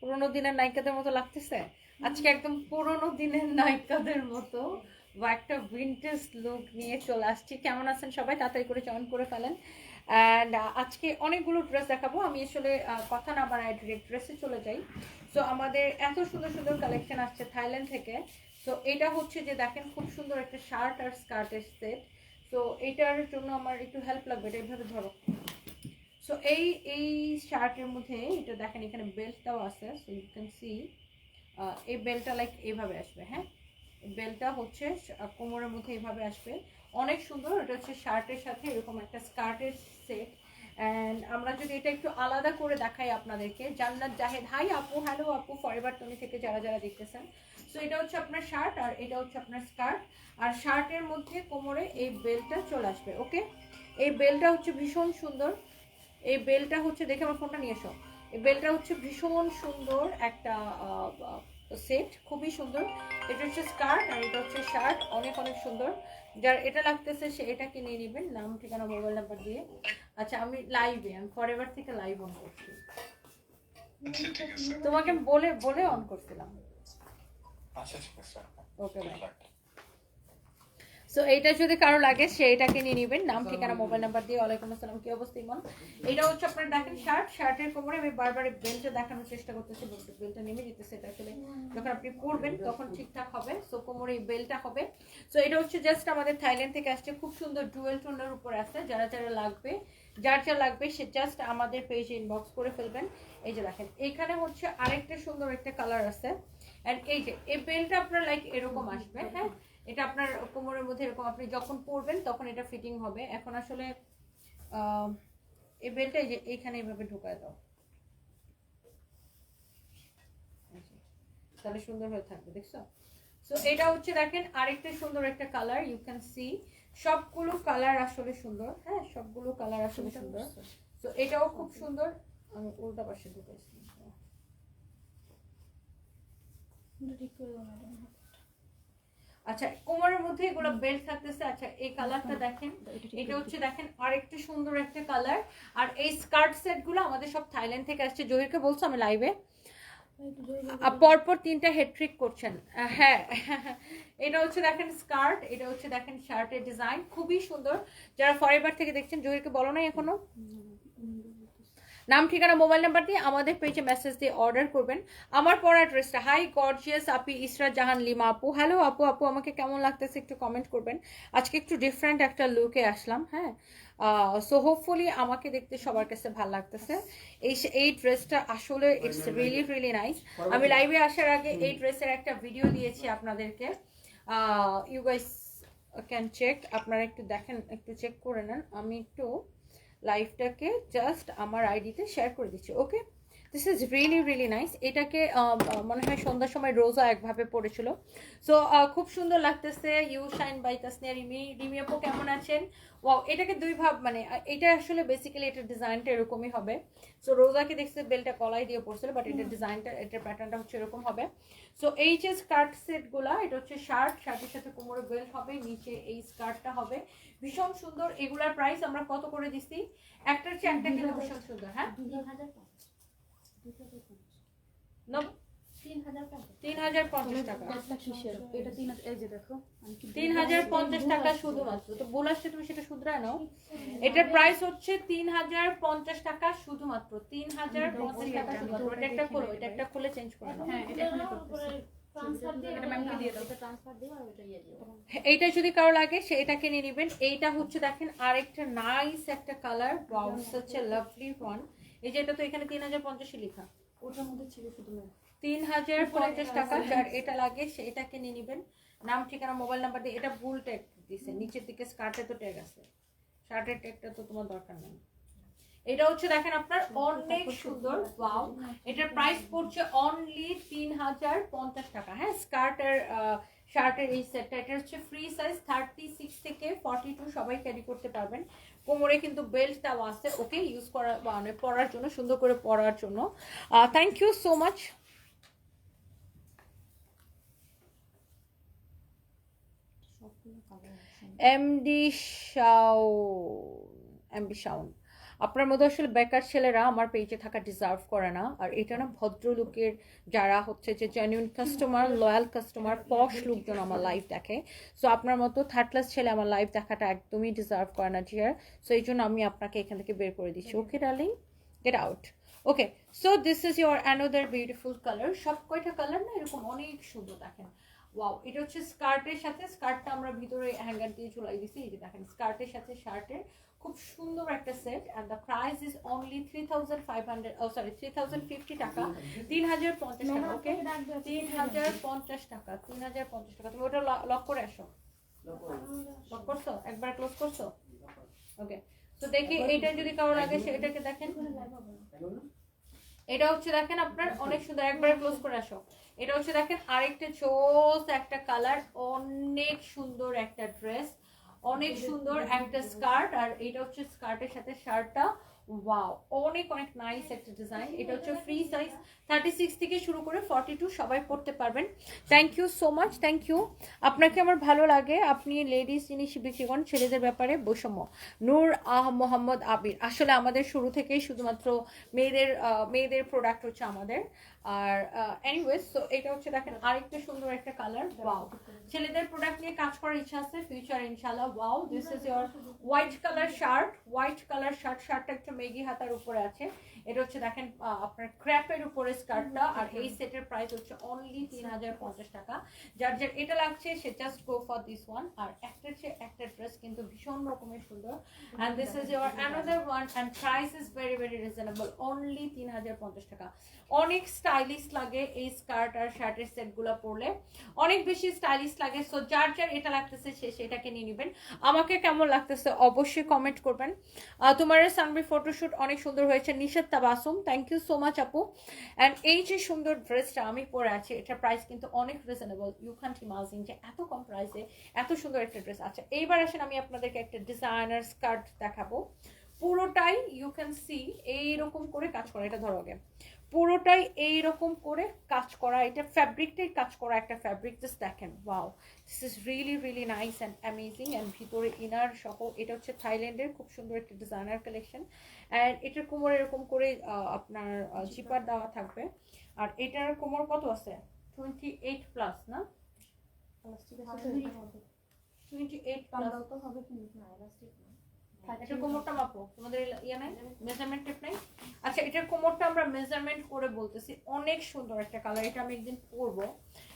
পুরোনো দিনের নায়িকাদের মতো লাগতেছে? আজকে একদম পুরোনো দিনের নায়িকাদের মতো বা একটা ভিন্টেজ লুক নিয়ে চলে আসছি। কেমন আছেন সবাই? তাড়াতাড়ি করে জয়েন করে ফেলেন। অ্যান্ড আজকে অনেকগুলো ড্রেস দেখাবো। আমি আসলে কথা না বাড়াই ডিরেক্ট ড্রেসে চলে যাই। সো আমাদের এত সুন্দর সুন্দর কালেকশন আসছে থাইল্যান্ড থেকে। তো এটা হচ্ছে যে দেখেন খুব সুন্দর একটা শার্ট আর স্কার্টের সেট তো এটার জন্য আমার একটু হেল্প লাগবে। এটা এইভাবে ধরো। সো এই এই শার্টের মধ্যে, এটা দেখেন এখানে বেল্টটাও আছে সো ইউ ক্যান সি এই বেল্টটা লাইক এইভাবে আসবে হ্যাঁ? বেল্টটা হচ্ছে কোমরের মধ্যে এইভাবে আসবে। অনেক সুন্দর, এটা হচ্ছে শার্টের সাথে এরকম একটা স্কার্টের সেট অ্যান্ড আমরা যদি এটা একটু আলাদা করে দেখাই আপনাদেরকে, জান্নাত জাহেদ, হাই আপু হ্যালো আপু ফরএভার টনি থেকে যারা যারা দেখতেছেন। সো এটা হচ্ছে আপনার শার্ট আর এটা হচ্ছে আপনার স্কার্ট আর শার্টের মধ্যে কোমরে এই বেল্টটা চলে আসবে ওকে এই বেল্টটা হচ্ছে ভীষণ সুন্দর। এই বেলটা হচ্ছে দেখে আমার ফোনটা নিয়ে এসো। এই বেলটা হচ্ছে ভীষণ সুন্দর একটা সেট খুবই সুন্দর। এটা হচ্ছে স্কার্ট আর এটা হচ্ছে শার্ট অনেক অনেক সুন্দর। যার এটা লাগতেছে সে এটা কিনে নেবেন নাম ঠিকানা মোবাইল নাম্বার দিয়ে। আচ্ছা আমি লাইভে আমি ফরএভার থেকে লাইভ অন করছি। তোমাকে বলে বলে অন করছিলাম। আচ্ছা ঠিক আছে। ওকে বাই সো এইটা যদি কারও লাগে সে এটাকে নিয়ে নেবেন। নাম ঠিকানা মোবাইল নাম্বার দিয়ে ওয়ালাইকুম আসসালাম কি অবস্থা ইমন? এটা হচ্ছে আপনার দেখেন শার্ট শার্টের কোমরে আমি বারবার বেল্টটা দেখানোর চেষ্টা করতেছি বেল্টটা নেমে যেতেছে এটা আসলে যখন আপনি পরবেন তখন ঠিকঠাক হবে। সো কোমরে এই বেল্টটা হবে। সো এটা হচ্ছে জাস্ট আমাদের থাইল্যান্ড থেকে আসছে খুব সুন্দর ডুয়েল টোনের উপর আছে যারা যারা লাগবে যার যা লাগবে সে জাস্ট আমাদের পেজে ইনবক্স করে ফেলবেন। এই যে দেখেন এখানে হচ্ছে আরেকটা সুন্দর একটা কালার আছে। এন্ড এই যে এই বেল্টটা আপনার লাইক এরকম আসবে হ্যাঁ? এটা আপনার কোমরের মধ্যে এরকম আপনি যখন পরবেন তখন এটা ফিটিং হবে। এখন আসলে এই বেল্টটা এই যে এইখানে এইভাবে ঢুকায় দাও। তাহলে সুন্দর হয়ে থাকবে দেখছ? সো এটা হচ্ছে দেখেন আরেকটা সুন্দর একটা কালার ইউ ক্যান সি সবগুলো কালার আসলে সুন্দর হ্যাঁ? সবগুলো কালার আসলে সুন্দর। তো এটাও খুব সুন্দর। আমি উল্টা পাশে ঢুকেছি আচ্ছা কোমরের মধ্যে এগুলো বেল্ট থাকতেছে। আচ্ছা এই কালারটা দেখেন। এটা হচ্ছে দেখেন আরেকটা সুন্দর একটা কালার আর এই স্কার্ট সেটগুলো আমাদের সব থাইল্যান্ড থেকে আসছে। জহিরকে বলছো আমি লাইভে পরপর তিনটা হেডট্রিক করছেন। হ্যাঁ। এটা হচ্ছে দেখেন স্কার্ট এটা হচ্ছে দেখেন শার্টের ডিজাইন খুবই সুন্দর। যারা ফরেভার থেকে দেখছেন জহিরকে বলো নাই এখনও? নাম, ঠিকানা, মোবাইল নাম্বার দিয়ে আমাদের পেজে মেসেজ দিয়ে অর্ডার করবেন। আমার পড়া ড্রেসটা হাই গর্জিয়াস আপি ইসরা জাহান লিমা আপু। হ্যালো আপু আপু, আমাকে কেমন লাগতেছে একটু কমেন্ট করবেন। আজকে একটু ডিফারেন্ট একটা লুকে আসলাম হ্যাঁ? সো হোপফুলি আমাকে দেখতে সবার কাছে ভালো লাগতেছে। এই এই ড্রেসটা আসলে ইটস রিয়েলি রিয়েলি নাইস আমি লাইভে আসার আগে এই ড্রেসের একটা ভিডিও দিয়েছি আপনাদেরকে। ইউ গাইস ক্যান চেক আপনারা একটু দেখেন, একটু চেক করে নেন। আমি একটু লাইভটাকে জাস্ট আমার আইডিতে শেয়ার করে দিচ্ছি okay this is really really nice এটাকে মনে হয় সন্ধ্যার সময় রোজা একভাবে পড়েছিল। সো খুব সুন্দর লাগতেছে। You shine by Tasnia Rimi Rimi আপু কেমন আছেন? ওয়াও এটাকে দুই ভাব মানে এটা আসলে বেসিক্যালি এটার ডিজাইনটা এরকমই হবে। সো রোজাকে দেখছে বেলটা কলাই দিয়ে পড়ছিল বাট এটার ডিজাইনটা এটার প্যাটার্নটা হচ্ছে এরকম হবে। সো এই যে স্কার্ট সেটগুলা এটা হচ্ছে শার্ট শার্টের সাথে কোমরে বেল্ট হবে নিচে এই স্কার্টটা হবে। ভীষণ সুন্দর এগুলার প্রাইস আমরা কত করে দিচ্ছি একটার চেয়ে একটা কিন্তু ভীষণ সুন্দর হ্যাঁ? তিন হাজার পঞ্চাশ। টাকা। তিন হাজার পঞ্চাশ টাকা শুধুমাত্র তো তুমি সেটা শুধরায় নাও। এটার প্রাইস হচ্ছে তিন হাজার পঞ্চাশ টাকা শুধুমাত্র তিন হাজার পঞ্চাশ টাকা শুধুমাত্র এটা একটা খোলো এটা একটা খুলে চেঞ্জ করে। নাও এইটা যদি কারও লাগে সে এটাকে নিয়ে নেবেন। এইটা হচ্ছে দেখেন আরেকটা নাইস একটা কালার হচ্ছে লাভলি ওয়ান এই যে এটা তো এখানে তিন হাজার পঞ্চাশে লেখা। ওটার মধ্যে ছিল শুধু তিন হাজার পঞ্চাশ টাকা যার এটা লাগে সে এটাকে নিয়ে নেবেন। নাম ঠিকানা মোবাইল নাম্বার দিয়ে এটা ভুল ট্যাগ দিছে। নিচের দিকে স্কার্টে তো ট্যাগ আছে। শার্টের ট্যাগটা তো তোমার দরকার নেই। এটা হচ্ছে দেখেন আপনার অনেক সুন্দর ওয়াও এটার প্রাইস পড়ছে অনলি তিন হাজার পঞ্চাশ টাকা। হ্যাঁ স্কার্টের শার্টের এই সেটটা এটা হচ্ছে ফ্রি সাইজ থার্টি সিক্স থেকে ফর্টি টু সবাই ক্যারি করতে পারবেন। কোমরে কিন্তু বেল্টটাও আছে ওকে ইউজ করা মানে পরার জন্য সুন্দর করে পরার জন্য। Thank you so much MD Shao MD Shaon আপনার মধ্যে আসলে বেকার ছেলেরা আমার পেজে থাকা ডিজার্ভ করে না। আর এটা না ভদ্রলোকের যারা হচ্ছে যে genuine customer loyal customer posh লোকজন আমার লাইভ দেখে। সো আপনার মতো থার্ড ক্লাস ছেলে আমার লাইভ দেখাটা একদমই ডিজার্ভ করে না জিয়ার সো এই জন্য আমি আপনাকে এখান থেকে বের করে দিচ্ছি। Okay darling get out okay so this is your another beautiful colour সব কয়টা কালার না এরকম অনেক সুন্দর দেখেন। ওয়াও এটা হচ্ছে স্কার্টের সাথে স্কার্টটা আমরা ভিতরে হ্যাঙ্গার দিয়ে ঝুলাই দিছি এই যে দেখেন স্কার্টের সাথে শার্টের খুব সুন্দর একটা set and the price is only three thousand five hundred oh sorry three thousand fifty taka. তিন হাজার পঞ্চাশ টাকা ওকে তিন হাজার পঞ্চাশ টাকা তিন হাজার পঞ্চাশ টাকা। তুমি ওটা লক করে আসো। লক করছ? একবার ক্লোজ করছ? ওকে তো দেখি এইটা যদি কারও লাগে সেটাকে দেখেন। এটা হচ্ছে দেখেন আপনার অনেক সুন্দর একবার ক্লোজ করে আসো। এটা হচ্ছে দেখেন আরেকটা চোস একটা কালার অনেক সুন্দর একটা ড্রেস অনেক সুন্দর একটা স্কার্ট আর এটা হচ্ছে স্কার্টের সাথে শার্টটা ওয়াও অনেক অনেক নাইস একটা ডিজাইন এটা হচ্ছে ফ্রি সাইজ থার্টি সিক্স থেকে শুরু করে ফর্টি টু সবাই পড়তে পারবেন। Thank you so much thank you আপনাকে আমার ভালো লাগে। আপনি লেডিস জিনিস বিক্রি করেন ছেলেদের ব্যাপারে বৈষম্য। নূর আহ মোহাম্মদ আবির, আসলে আমাদের শুরু থেকেই শুধুমাত্র মেয়েদের মেয়েদের প্রোডাক্ট হচ্ছে আমাদের। আর এনিওয়েজ তো এটা হচ্ছে দেখেন, আরেকটা সুন্দর একটা কালার ওয়াও ছেলেদের প্রোডাক্ট নিয়ে কাজ করার ইচ্ছা আছে ফিউচার ইনশাল্লাহ wow this is your white colour shirt white colour shirt শার্টটা একটু মেগি হাতার উপরে আছে। এটা হচ্ছে দেখেন আপনার ক্র্যাপের উপরে স্কার্টটা আর এই সেটের প্রাইস হচ্ছে অনলি তিন হাজার পঞ্চাশ টাকা। যার যার এটা লাগছে সে just go for this one আর একটার চেয়ে একটা ড্রেস কিন্তু ভীষণ রকমের সুন্দর। And this is your another one and price is very very reasonable only তিন হাজার পঞ্চাশ টাকা। অনেক স্টাইলিশ লাগে এই স্কার্ট আর শার্টের সেটগুলো পরলে। অনেক বেশি স্টাইলিশ লাগে সো যার যার এটা লাগতেছে সে সেটাকে নিয়ে নেবেন। আমাকে কেমন লাগতেছে অবশ্যই কমেন্ট করবেন। তোমার সানবি ফটোশুট অনেক সুন্দর হয়েছে। নিষেধ Tabassum thank you so much আপু। অ্যান্ড এই যে সুন্দর ড্রেসটা আমি পরে আছি, এটা প্রাইস কিন্তু অনেক রিজনেবল ইউ ক্যান্ট ইমাজিন যে এত কম প্রাইসে এত সুন্দর একটা ড্রেস আচ্ছা এইবার আসেন আমি আপনাদেরকে একটা ডিজাইনার স্কার্ট দেখাবো। পুরোটাই ইউ ক্যান সি এইরকম করে কাজ করে। এটা ধরো আগে। পুরোটাই এইরকম করে কাজ করা এটা ফ্যাব্রিকটাই কাজ করা একটা ফ্যাব্রিক জাস্ট দেখেন wow this is really really nice and amazing and ভিতরে ইনার সহ এটা হচ্ছে থাইল্যান্ডের খুব সুন্দর একটা ডিজাইনার কালেকশন অ্যান্ড এটার কোমর এরকম করে আপনার জিপার। দেওয়া থাকবে আর এটার কোমর কত আছে? টোয়েন্টি এইট প্লাস না টোয়েন্টি এইট প্লাস এটার কোমরটা মাপো। তোমাদের ইয়ে নাই? মেজারমেন্ট টেপ নাই? আচ্ছা এটার কোমরটা আমরা মেজারমেন্ট করে বলতেছি। অনেক সুন্দর একটা কালার এটা আমি একদিন পরবো।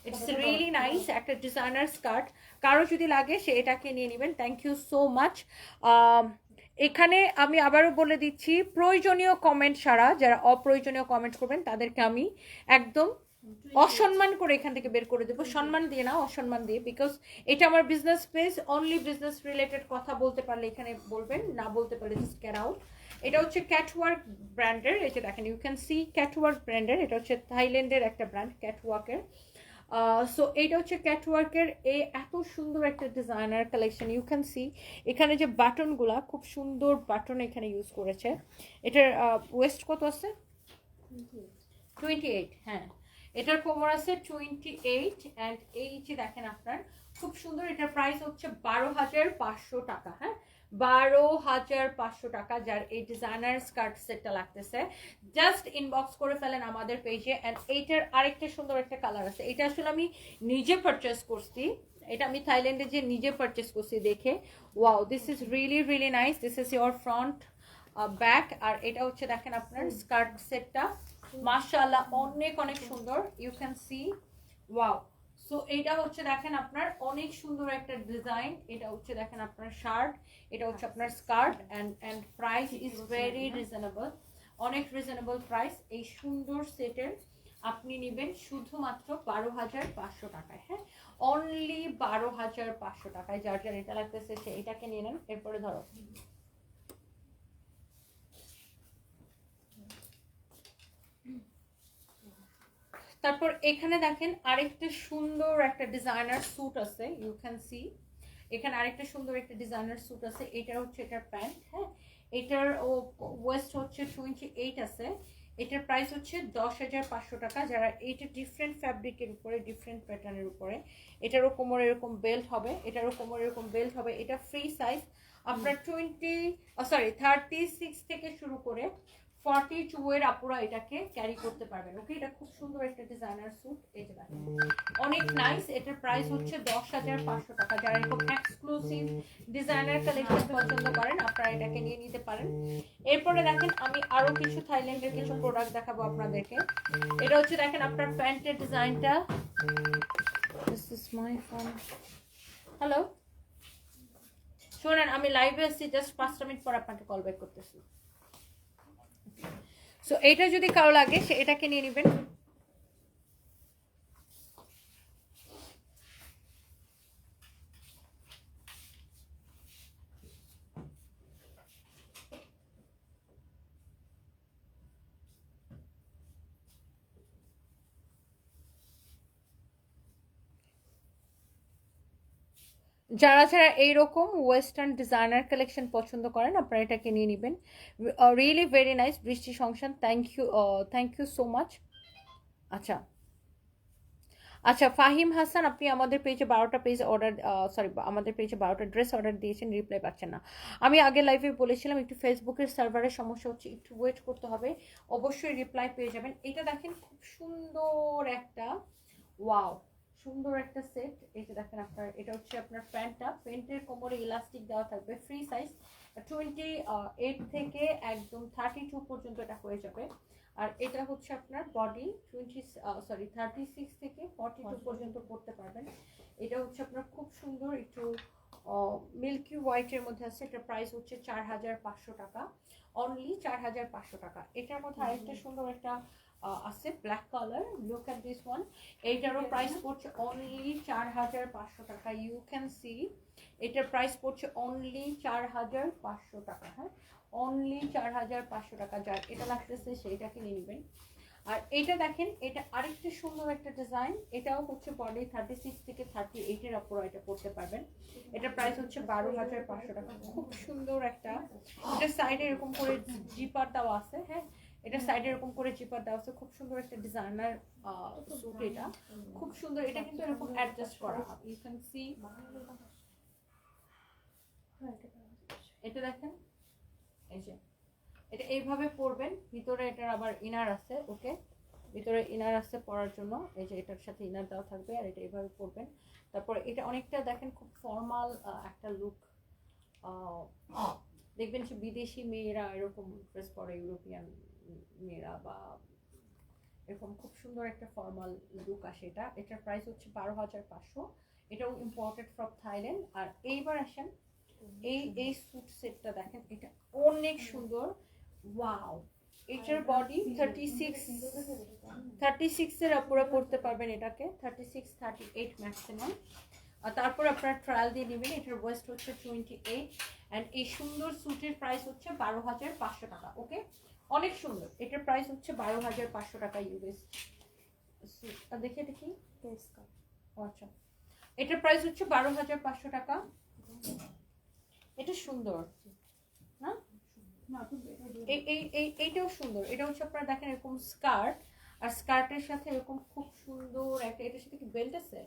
ইটস রিয়েলি নাইস একটা ডিজাইনার স্কার্ট কারও যদি লাগে সে এটাকে নিয়ে নেবেন। থ্যাংক ইউ সো মাচ এখানে আমি আবারও বলে দিচ্ছি প্রয়োজনীয় কমেন্ট ছাড়া যারা অপ্রয়োজনীয় কমেন্ট করবেন তাদেরকে আমি একদম অসম্মান করে এখান থেকে বের করে দেবো। সম্মান দিয়ে না অসম্মান দিয়ে। বিকজ এটা আমার business page only business related কথা বলতে পারলে এখানে বলবেন না বলতে পারলে জাস্ট ক্যার আউট এটা হচ্ছে ক্যাটওয়ার্ক ব্র্যান্ডের এই যে দেখেন ইউ ক্যান সি ক্যাটওয়ার্ক ব্র্যান্ডের এটা হচ্ছে থাইল্যান্ডের একটা ব্র্যান্ড ক্যাটওয়ার্কের সো এইটা হচ্ছে ক্যাটওয়ার্কের এই এত সুন্দর একটা designer collection you can see এখানে যে বাটনগুলা খুব সুন্দর বাটন এখানে ইউজ করেছে। এটার ওয়েস্ট কত আছে? টোয়েন্টি এইট হ্যাঁ। এটার কোমর আছে টোয়েন্টি এইট অ্যান্ড এই দেখেন আপনার, খুব সুন্দর এটার প্রাইস হচ্ছে বারো হাজার পাঁচশো টাকা হ্যাঁ? বারো হাজার পাঁচশো টাকা যার এই ডিজাইনার স্কার্ট সেটটা লাগতেছে। জাস্ট ইনবক্স করে ফেলেন আমাদের পেজে অ্যান্ড এইটার আরেকটা সুন্দর একটা কালার আছে। এটা আসলে আমি নিজে পারচেস করছি। এটা আমি থাইল্যান্ডে যে নিজে পারচেস করছি দেখে wow this is really really nice this is your front back আর এটা হচ্ছে দেখেন আপনার স্কার্ট সেটটা মাশাআল্লাহ, অনেক অনেক সুন্দর। You can see wow so এটা হচ্ছে দেখেন আপনার অনেক সুন্দর একটা ডিজাইন এটা হচ্ছে দেখেন আপনার শার্ট এটা হচ্ছে আপনার skirt and and price is very reasonable অনেক রিজনেবল প্রাইস এই সুন্দর সেটের আপনি নেবেন শুধুমাত্র বারো হাজার পাঁচশো টাকায় হ্যাঁ? অনলি বারো হাজার পাঁচশো টাকায়। যার যার এটা লাগতেছে সে এটাকে নিয়ে নেন। এরপরে ধরো তারপর এখানে দেখেন আরেকটা সুন্দর একটা ডিজাইনার স্যুট আছে ইউ ক্যান সি এখানে আরেকটা সুন্দর একটা ডিজাইনার স্যুট আছে এটার হচ্ছে এটার প্যান্ট হ্যাঁ? এটার ও ওয়েস্ট হচ্ছে টোয়েন্টি এইট আছে। এটার প্রাইস হচ্ছে দশ হাজার পাঁচশো টাকা যারা এইটা ডিফারেন্ট ফ্যাব্রিকের উপরে ডিফারেন্ট প্যাটার্নের উপরে। এটারও কোমর এরকম বেল্ট হবে এটারও কোমর এরকম বেল্ট হবে এটা ফ্রি সাইজ আপনার টোয়েন্টি সরি থার্টি সিক্স থেকে শুরু করে ফর্টি টু এর আপুরা এটাকে ক্যারি করতে পারবেন। ওকে এটা খুব সুন্দর একটা ডিজাইনার স্যুট এই যে অনেক নাইস এটার প্রাইস হচ্ছে দশ হাজার পাঁচশো টাকা। যারা এরকম এক্সক্লুসিভ ডিজাইনার কালেকশন পছন্দ করেন, আপনারা এটাকে নিয়ে নিতে পারেন। এরপরে দেখেন, আমি আরও কিছু থাইল্যান্ডের কিছু প্রোডাক্ট দেখাবো আপনাদেরকে। এটা হচ্ছে দেখেন, আপনার প্যান্টের ডিজাইনটা ফোন হ্যালো শোনেন, আমি লাইভে এসেছি জাস্ট পাঁচটা মিনিট পর আপনাকে কল ব্যাক করতেছি। সো এটা যদি কারও লাগে সে এটাকে নিয়ে নেবেন। যারা যারা এইরকম ওয়েস্টার্ন ডিজাইনার কালেকশন পছন্দ করেন, আপনারা এটাকে নিয়ে নেবেন। Really very nice Brishti সংসান thank you thank you so much আচ্ছা। আচ্ছা ফাহিম হাসান, আপনি আমাদের পেজে বারোটা পেজ অর্ডার সরি আমাদের পেজে বারোটা ড্রেস অর্ডার দিয়েছেন রিপ্লাই পাচ্ছেন না। আমি আগে লাইভে বলেছিলাম, একটু ফেসবুকের সার্ভারের সমস্যা হচ্ছে, একটু ওয়েট করতে হবে। অবশ্যই রিপ্লাই পেয়ে যাবেন। এটা দেখেন, খুব সুন্দর একটা ওয়াও সুন্দর একটা সেট এই যে দেখেন আপনার এটা হচ্ছে আপনার প্যান্টটা। প্যান্টের কোমরে ইলাস্টিক দেওয়া থাকবে ফ্রি সাইজ টোয়েন্টি এইট থেকে একদম থার্টি টু পর্যন্ত এটা হয়ে যাবে। আর এটা হচ্ছে আপনার body twenty sorry thirty six থেকে ফর্টি টু পর্যন্ত পড়তে পারবেন। এটা হচ্ছে আপনার খুব সুন্দর একটু মিল্কি হোয়াইটের মধ্যে আছে। এটার প্রাইস হচ্ছে চার হাজার পাঁচশো টাকা। অনলি চার হাজার পাঁচশো টাকা। এটার মধ্যে আরেকটা সুন্দর একটা আছে black colour look at this one এইটারও price পড়ছে অনলি চার হাজার পাঁচশো টাকা ইউ ক্যান সি এটার প্রাইস পড়ছে অনলি চার হাজার পাঁচশো টাকা হ্যাঁ? অনলি চার হাজার পাঁচশো টাকা যার এটা লাগতেছে সেইটাকে নিয়ে নেবেন। আর এটা দেখেন এটা আরেকটা সুন্দর একটা ডিজাইন এটাও হচ্ছে বডি থার্টি সিক্স থেকে থার্টি এইটের ওপর এটা পড়তে পারবেন। এটার প্রাইস হচ্ছে বারো হাজার পাঁচশো টাকা। খুব সুন্দর একটা। এটা সাইডে এরকম করে জিপার দেওয়া আছে হ্যাঁ? এটা সাইডে এরকম করে জিপার দেওয়া আছে। খুব সুন্দর একটা ডিজাইনার স্যুট এটা। খুব সুন্দর। এটা কিন্তু এরকম অ্যাডজাস্ট করা হবে। ইউ ক্যান সি এটা দেখেন এটা এইভাবে পরবেন। ভিতরে এটার আবার ইনার আছে, ওকে? ভিতরে ইনার আছে পরার জন্য। এই যে এটার সাথে ইনার দেওয়া থাকবে, আর এটা এইভাবে পরবেন। তারপর এটা অনেকটা দেখেন খুব ফর্মাল একটা লুক দেখবেন যে বিদেশি মেয়েরা এরকম ড্রেস পরে ইউরোপিয়ান মেয়েরা বা এরকম খুব সুন্দর একটা ফর্মাল লুক আসে এটা। এটার প্রাইস হচ্ছে বারো হাজার পাঁচশো। এটাও ইম্পোর্টেড ফ্রম থাইল্যান্ড আর এইবার আসেন, এই এই স্যুট সেটটা দেখেন, এটা অনেক সুন্দর। ওয়াও এটার বডি থার্টি সিক্স থার্টি সিক্সের উপরে পড়তে পারবেন এটাকে thirty six thirty eight maximum আর তারপর আপনার ট্রায়াল দিয়ে নেবেন এটার ওয়েস্ট হচ্ছে টোয়েন্টি এইট অ্যান্ড এই সুন্দর স্যুটের প্রাইস হচ্ছে বারো হাজার পাঁচশো টাকা ওকে অনেক সুন্দর এটার প্রাইস হচ্ছে বারো হাজার পাঁচশো টাকা ইউএস দেখে দেখি আচ্ছা। এটার প্রাইস হচ্ছে বারো হাজার পাঁচশো টাকা। এটা সুন্দর এই এইটাও সুন্দর। এটা হচ্ছে আপনারা দেখেন এরকম স্কার্ট আর স্কার্টের সাথে এরকম খুব সুন্দর একটা এটার সাথে কি বেল্ট আছে?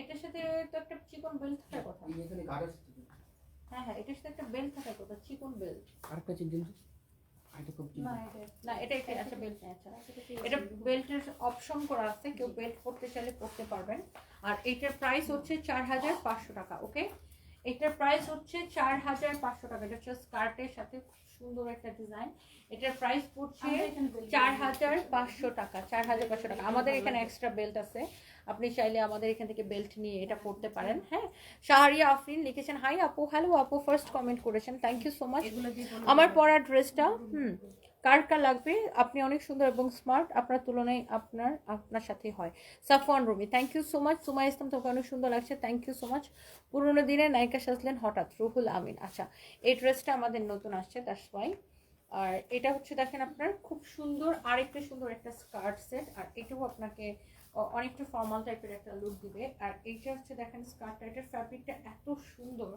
এটার সাথে তো একটা চিকন বেল্ট থাকার কথা। হ্যাঁ হ্যাঁ এটার সাথে একটা বেল্ট থাকার কথা চিকন বেল্ট। আরেকটা চেক দিন না এটা এটা আচ্ছা বেল্ট আচ্ছা। এটা বেল্টের অপশন করা আছে কেউ বেল্ট পরতে চাইলে পরতে পারবেন। আর এটার প্রাইস হচ্ছে চার হাজার পাঁচশো টাকা ওকে এটার প্রাইস হচ্ছে চার হাজার পাঁচশো টাকা। এটা হচ্ছে স্কার্টের সাথে খুব সুন্দর একটা ডিজাইন এটার প্রাইস পড়ছে চার হাজার পাঁচশো টাকা চার হাজার পাঁচশো টাকা। আমাদের এখানে এক্সট্রা বেল্ট আছে। আপনি চাইলে আমাদের এখান থেকে বেল্ট নিয়ে এটা পড়তে পারেন হ্যাঁ। শাহরিয়া আফরিন লিখেছেন হাই আপু হ্যালো আপু ফার্স্ট কমেন্ট করেছেন। থ্যাংক ইউ সো মাচ আমার পরা ড্রেসটা হুম কার কার লাগবে? আপনি অনেক সুন্দর এবং স্মার্ট আপনার তুলনায় আপনার আপনার সাথে হয়। Safwan Rumi thank you so much Suma Islam তোমাকে অনেক সুন্দর লাগছে। থ্যাংক ইউ সো মাচ পুরোনো দিনে নায়িকা সাজলেন হঠাৎ রুহুল আমিন। আচ্ছা এই ড্রেসটা আমাদের নতুন আসছে দ্যাটস ওয়াই আর এটা হচ্ছে দেখেন আপনার খুব সুন্দর আরেকটা সুন্দর একটা স্কার্ট সেট আর এটাও আপনাকে অনেকটা ফর্মাল টাইপের একটা লুক দিবে। আর এইটা হচ্ছে দেখেন স্কার্টটা এটার ফ্যাব্রিকটা এত সুন্দর।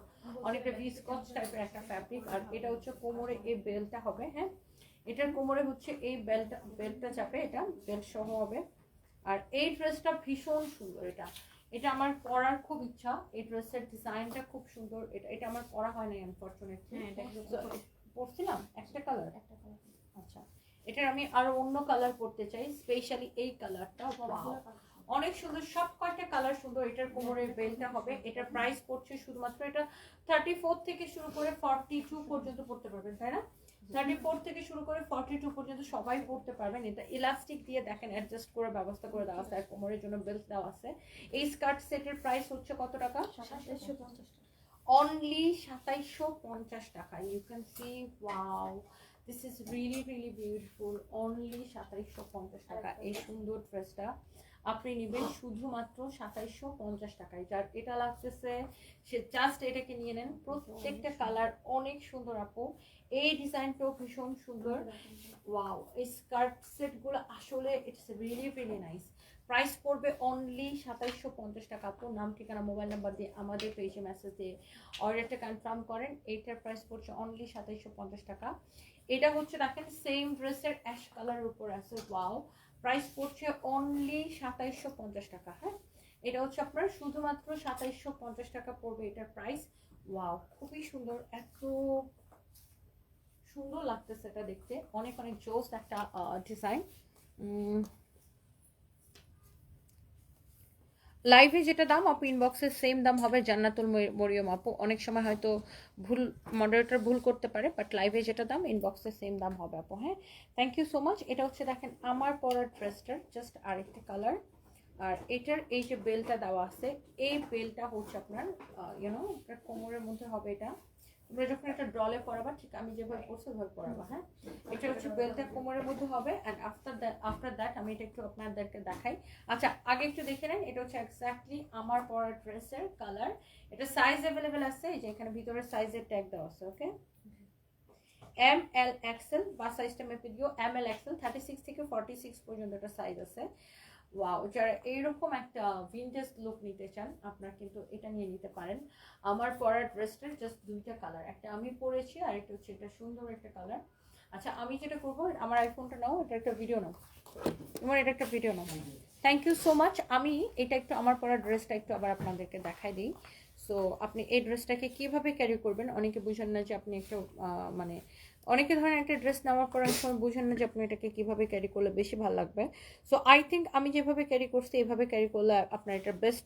অনেকটা ভিসকচ টাইপের একটা ফ্যাব্রিক আর এটা হচ্ছে কোমরে এই বেলটা হবে হ্যাঁ? এটার কোমরে হচ্ছে এই বেল্টটা বেল্টটা চাপে এটা বেল্ট সহ হবে। আর এই ড্রেসটা ভীষণ সুন্দর এটা। এটা আমার পরার খুব ইচ্ছা। এই ড্রেসের ডিজাইনটা খুব সুন্দর। এটা এটা আমার পরা হয় নাই আনফরচুনেটলি হ্যাঁ, পরছিলাম? একটা কালার একটা কালার আচ্ছা। এটার আমি আরও অন্য কালার করতে চাই স্পেশালি এই কালারটা অনেক সুন্দর সব কয়টা কালার সুন্দর এটার কোমরের বেলটা হবে। এটার প্রাইস পড়ছে শুধুমাত্র এটা থার্টি ফোর থেকে শুরু করে ফর্টি টু পর্যন্ত পড়তে পারবেন তাই না? থার্টি ফোর থেকে শুরু করে ফর্টি টু পর্যন্ত সবাই পড়তে পারবেন। এটা ইলাস্টিক দিয়ে দেখেন অ্যাডজাস্ট করে ব্যবস্থা করে দেওয়া আছে কোমরের জন্য বেল্ট দেওয়া আছে। এই স্কার্ট সেটের প্রাইস হচ্ছে কত টাকা? সাতাশশো পঞ্চাশ। Only সাতাইশশো পঞ্চাশ টাকা। You can see wow this is really really beautiful only সাতাইশশো পঞ্চাশ টাকা। এই সুন্দর ড্রেসটা আপনি নেবেন শুধুমাত্র সাতাইশশো পঞ্চাশ টাকায়। যার এটা লাগতেছে, সে জাস্ট এটাকে নিয়ে নেন। প্রত্যেকটা কালার অনেক সুন্দর আপু। এই ডিজাইনটাও ভীষণ সুন্দর। ওয়াও এই স্কার্ট সেটগুলো আসলে it's really really nice price পড়বে অনলি সাতাইশশো পঞ্চাশ টাকা আপু। নাম, ঠিকানা মোবাইল নাম্বার দিয়ে আমাদের পেজে মেসেজ দিয়ে অর্ডারটা কনফার্ম করেন। এইটার প্রাইস পড়ছে অনলি সাতাইশশো পঞ্চাশ টাকা। এটা হচ্ছে, দেখেন সেম ড্রেসের অ্যাশ কালারের উপর আছে। ওয়াও প্রাইস পড়ছে অনলি সাতাইশশো পঞ্চাশ টাকা হ্যাঁ? এটা হচ্ছে আপনার শুধুমাত্র সাতাইশশো পঞ্চাশ টাকা পড়বে এটার প্রাইস ওয়াও খুবই সুন্দর, এত সুন্দর লাগতেছে এটা দেখতে। অনেক অনেক জোস একটা ডিজাইন লাইভে যেটা দাম, আপু ইনবক্সে সেম দাম হবে জান্নাতুল মরি- মরিয়ম আপু। অনেক সময় হয়তো ভুল মডারেটর ভুল করতে পারে বাট লাইভে যেটা দাম ইনবক্সে সেম দাম হবে আপু হ্যাঁ? থ্যাংক ইউ সো মাচ এটা হচ্ছে দেখেন আমার পরার ড্রেসটার জাস্ট আরেকটা কালার আর এটার এই যে বেলটা দেওয়া আছে, এই বেলটা হচ্ছে আপনার ইউনো কোমরের মধ্যে হবে এটা। তোমরা যখন একটা ড্রলে পরাবা ঠিক আমি যেভাবে করছি ওভাবে পরাবা হ্যাঁ? এটা হচ্ছে বেলটা কোমরের মধ্যে হবে and after that after that আমি এটা একটু আপনাদেরকে দেখাই। আচ্ছা আগে একটু দেখে নেন, এটা হচ্ছে এক্স্যাক্টলি আমার পরা ড্রেসের কালার এটা সাইজ অ্যাভেলেবেল আছে, এই যে এখানে ভিতরে সাইজের ট্যাগ দেওয়া আছে ওকে এম এল এক্সেল বা সাইজটা মেপে দিও M L XL thirty six থেকে ফর্টি সিক্স পর্যন্ত একটা সাইজ আছে। ওয়াও যারা এইরকম একটা ভিন্টেজ লুক নিতে চান, আপনার কিন্তু এটা নিয়ে নিতে পারেন। আমার পরার ড্রেসটার জাস্ট দুইটা কালার একটা আমি পরেছি আর একটা হচ্ছে এটা সুন্দর একটা কালার আচ্ছা আমি যেটা করব, আমার আইফোনটা নাও, এটা একটা ভিডিও নাও। তোমার এটা একটা ভিডিও নাও। থ্যাংক ইউ সো মাচ আমি এটা একটু, আমার পরা ড্রেসটা একটু আবার আপনাদেরকে দেখাই দিই। সো আপনি এই ড্রেসটাকে কীভাবে ক্যারি করবেন? অনেকে বুঝেন না যে আপনি একটা মানে অনেকে ধরেন একটা ড্রেস নেওয়ার পর অনেক সময় বুঝেন না যে আপনি এটাকে কীভাবে ক্যারি করলে বেশি ভালো লাগবে। সো আই থিঙ্ক আমি যেভাবে ক্যারি করছি এভাবে ক্যারি করলে আপনার এটা বেস্ট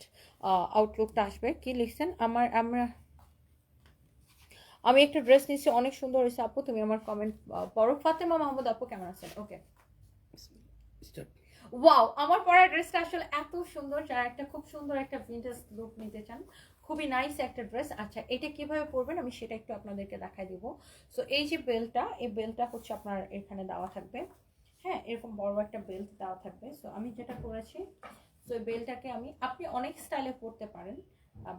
আউটলুকটা আসবে। কি লিখছেন? আমার আমরা আমি একটা ড্রেস নিচ্ছি অনেক সুন্দর হয়েছে। আপু তুমি আমার কমেন্ট পড়ো। ফাতেমা মাহমুদ আপু কেমন আছেন? ওকে ওয়াও আমার পরা ড্রেসটা আসলে এত সুন্দর যারা একটা খুব সুন্দর একটা ভিন্টেজ লুক নিতে চান। খুবই নাইস একটা ড্রেস আচ্ছা এটা কীভাবে পরবেন আমি সেটা একটু আপনাদেরকে দেখাই দিব। সো এই যে বেল্টটা এই বেল্টটা হচ্ছে আপনার এখানে দেওয়া থাকবে। হ্যাঁ এরকম বড় একটা বেল্ট দেওয়া থাকবে। সো আমি যেটা করেছি সো এই বেল্টটাকে আমি, আপনি অনেক স্টাইলে পরতে পারেন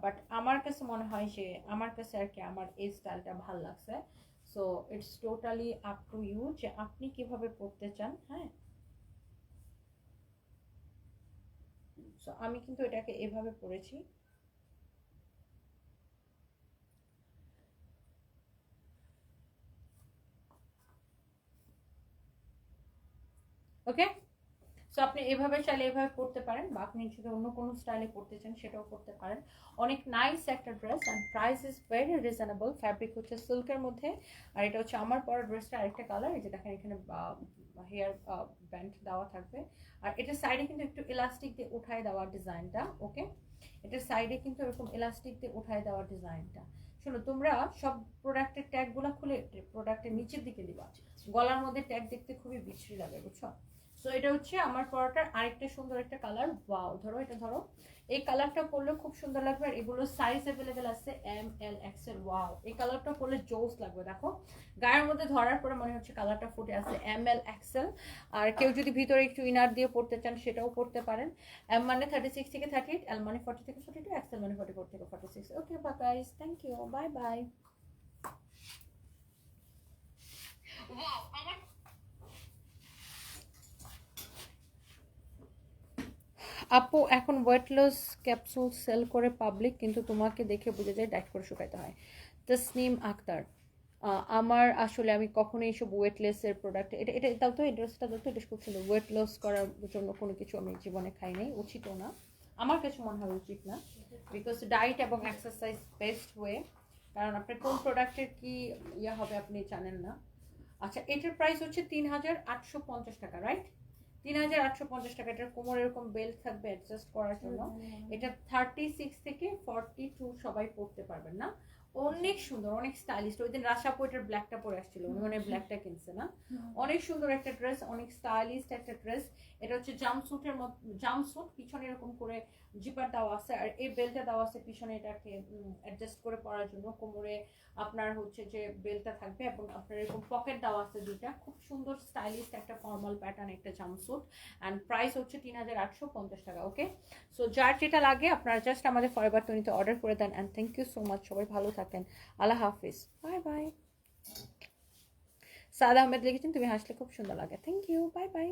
বাট আমার কাছে মনে হয় যে, আমার কাছে আর কি আমার এই স্টাইলটা ভালো লাগছে। So it's totally up to you যে আপনি কীভাবে পরতে চান হ্যাঁ। সো আমি কিন্তু এটাকে এভাবে পড়েছি ওকে সো আপনি এভাবে চাইলে এভাবে পড়তে পারেন বা আপনি যদি অন্য কোনো স্টাইলে পড়তে চান, সেটাও করতে পারেন। অনেক নাইস একটা dress and price is very reasonable fabric হচ্ছে সিল্কের মধ্যে, আর এটা হচ্ছে আমার পরা ড্রেসটা আরেকটা কালার এই যে দেখেন এখানে হেয়ার ব্যান্ড দেওয়া থাকবে। আর এটা সাইডে কিন্তু একটু ইলাস্টিক দিয়ে উঠায় দেওয়া ডিজাইনটা ওকে এটার সাইডে কিন্তু এরকম ইলাস্টিক দিয়ে উঠায় দেওয়া ডিজাইনটা শোনো, তোমরা সব প্রোডাক্টের ট্যাগগুলো খুলে প্রোডাক্টের নিচের দিকে দিবা। গলার মধ্যে ট্যাগ দেখতে খুবই বিশ্রী লাগে, বুঝছ? সো এটা হচ্ছে আমার পরোটার আরেকটা সুন্দর একটা কালার ওয়াও ধরো এটা ধরো। এই কালারটা পরলে খুব সুন্দর লাগবে আর এগুলো সাইজ অ্যাভেলেবেল আছে এম এল এক্সের। ওয়াও এই কালারটা পরলে জোস লাগবে, দেখো। গায়ের মধ্যে ধরার পরে মনে হচ্ছে কালারটা ফুটে আছে এম এল এক্সেল আর কেউ যদি ভিতরে একটু ইনার দিয়ে পড়তে চান, সেটাও পড়তে পারেন। এম মানে থার্টি সিক্স থেকে থার্টি এইট এল মানে ফর্টি থেকে ফর্টি টু এক্সেল মানে ফর্টি ফোর থেকে ফর্টি সিক্স ওকে বা guys thank you bye bye আপু, এখন ওয়েট লস ক্যাপসুল সেল করে পাবলিক কিন্তু তোমাকে দেখে বোঝা যায় ডাইট করে শুকাইতে হয়। তসনিম আক্তার আমার আসলে আমি কখনো এইসব ওয়েট লেসের প্রোডাক্ট এটা এটা তাও তো, এই ড্রেসটা তো, এটা খুব সুন্দর ওয়েট লস করার জন্য কোনো কিছু আমি জীবনে খাই নাই, উচিতও না। আমার কাছে মনে হয় উচিত না বিকজ ডায়েট এবং এক্সারসাইজ বেস্ট ওয়ে কারণ আপনার কোন প্রোডাক্টের কি ইয়ে হবে আপনি জানেন না। আচ্ছা এটার প্রাইস হচ্ছে তিন হাজার আটশো পঞ্চাশ টাকা রাইট তিন হাজার আটশো পঞ্চাশ টাকা। এটার কোমর এরকম বেল্ট থাকবে অ্যাডজাস্ট করার জন্য। এটা থার্টি সিক্স থেকে ফর্টি টু সবাই পড়তে পারবেন না। অনেক সুন্দর অনেক স্টাইলিশ ওই দিন রাশা পোয়েটার ব্ল্যাকটা পরে আসছিল উনি মানে ব্ল্যাকটা কিনছে না? অনেক সুন্দর একটা ড্রেস অনেক স্টাইলিশ একটা ড্রেস এটা হচ্ছে জামসুটের মতো জামসুট পিছনে এরকম করে জিপার দেওয়া আছে আর এই বেল্টটা দেওয়া আছে পিছনে এটাকে অ্যাডজাস্ট করে পরার জন্য। কোমরে আপনার হচ্ছে যে বেল্টটা থাকবে এবং আপনার এরকম পকেট দেওয়া আছে দুইটা। খুব সুন্দর স্টাইলিশ একটা ফর্মাল প্যাটার্ন একটা জামসুট অ্যান্ড প্রাইস হচ্ছে তিন হাজার আটশো পঞ্চাশ টাকা ওকে সো যার যেটা লাগে আপনারা জাস্ট আমাদের ফরবার তনিতে অর্ডার করে দেন and thank you so much সবাই ভালো থাকেন। আল্লাহ হাফিজ। বাই বাই সাদ আহমেদ লিখেছেন, তুমি হাসলে খুব সুন্দর লাগে। Thank you bye by